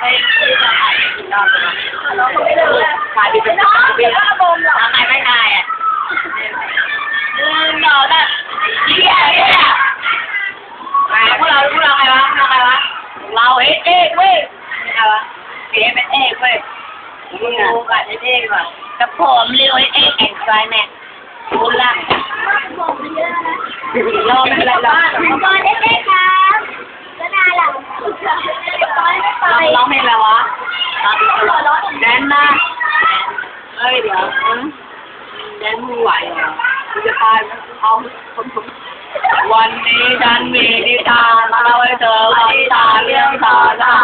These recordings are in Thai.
ไม่ไม่ถ่ายกินนอกเลยเราไม่เลิกถ่ายไปเป็นสิบปีแล้วบมหรอถ่ายไม่ถ่ายอะเออเราเนี่ยเหี้ยเหี้ยมาพวกเราพวกเราใครวะพวกเราใครวะเราเอ๊ะเอ๊ะเว้ยใครวะเอ๊ะเป็นเอ๊ะเว้ยมึงรู้กันเอ๊ะก่อนกับผมเรียว่าเอ๊ะแอนด์ไซแมนรู้ละบอกมันเยอะนะรอไม่เป็นไรรอกตอนเด็กๆครั อืมแดนมือไหวเหรอกูจะตายไหมเอาคนผมวันนี้ฉันมีนิทานมาเล่าให้เธอฟังนิทานเรื่องสารา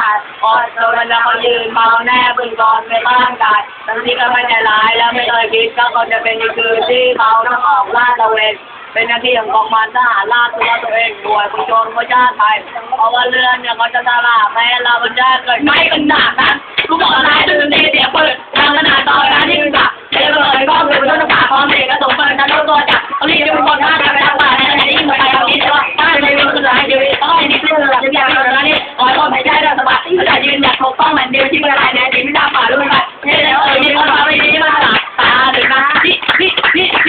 พอเธอมันจะมายืนเมาแน่บึงกอนในร่างกายทั้งที่ก็ไม่ใจร้ายแล้วไม่เคยคิดก็คงจะเป็นในคืนที่เขาต้องออกลาดตระเวนเป็นหน้าที่ของกองพันทหารราชตัวตัวเองด้วยผู้ชนผู้ชาติไทยเพราะว่าเรื่อนเนี่ยเขาจะสละแม้เรามันจะเกิดไม่ขนาดนั้นกูบอกอะไรดูดีเสียงปืนทางขนาด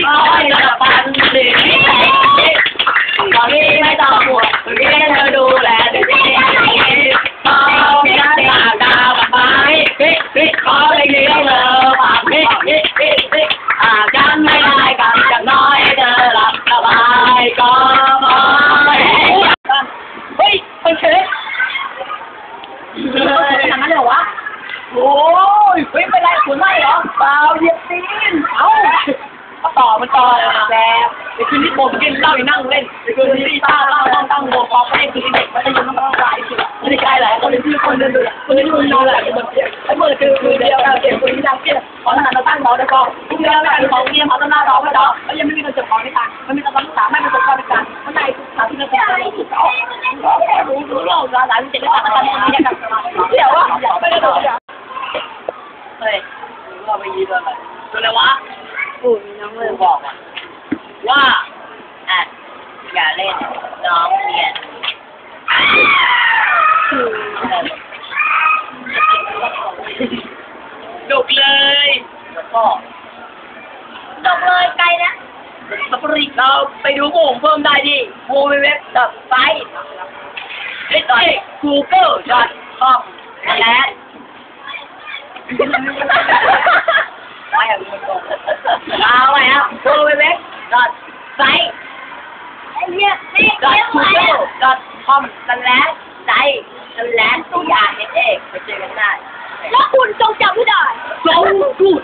นี่นี่คอยระปันดึกนี่ตอนนี้ไม่ต้องห่วงตอนนี้เธอดูแลดีๆเอาพี่นักตาดาวไม้พี่พี่ขอเลยเลี้ยงเลยฝากพี่พี่พี่พี่หากยังไม่ได้กันจะน้อยเธอหลับสบายก็พอเฮ้ยคนเชฟเฮ้ยทำนั้นเลยวะโอ้ยเฮ้ยเป็นไรคุณไม่หรอเปล่าเหยียบตีนเอา มันต่อยแล้วไปคืนที่ผมกินเหล้าอีนั่งเล่นไปคืนที่ต้าเหล้าต้องตั้งวงพอไม่ได้คืนเด็กไมันจะยังต้องต้องลายสิไม่ได้ใช่แหละก็เป็นที่คนเดินเดูคนที่มึงนอนหละบนเตียงไอ้เมื่อคือคือเดียวเสียงคนที่ดังเกี้ยขอทหารเราตั้งเราได้ก็ทุกเรื่องแหละของเงี้ยเขาต้องหน้าเราไม่ดอกแล้วยังไม่มีเงินเก็บของในการมันมีการศึกษาไม่มีประสบการข้างในสาธิตแพทย์รู้รู้รู้โลกหลายเจ็ดการการนี้กันเดี๋ยวว่าไม่ได้ดูเฮ้ยว่าไปยืนอะไรตัวอะไรวะ ปู่มีน้องเลยบอกว่าอะอย่าเล่นน้องเรียนดุกเลยแล้วก็ดุกเลยไกลนะสปริตเราไปดูโมงเพิ่มได้ที่ www.site.google.com และ I เอาไปแล้วโทรไปเว็ dot ทไซต์ไอ้เหี้ยนี่ดอทคูเกิลดอทคอมสแลชไซต์สแลาเอสเไปเจอกันได้ แล้วคุณจงจำให้ได้ so good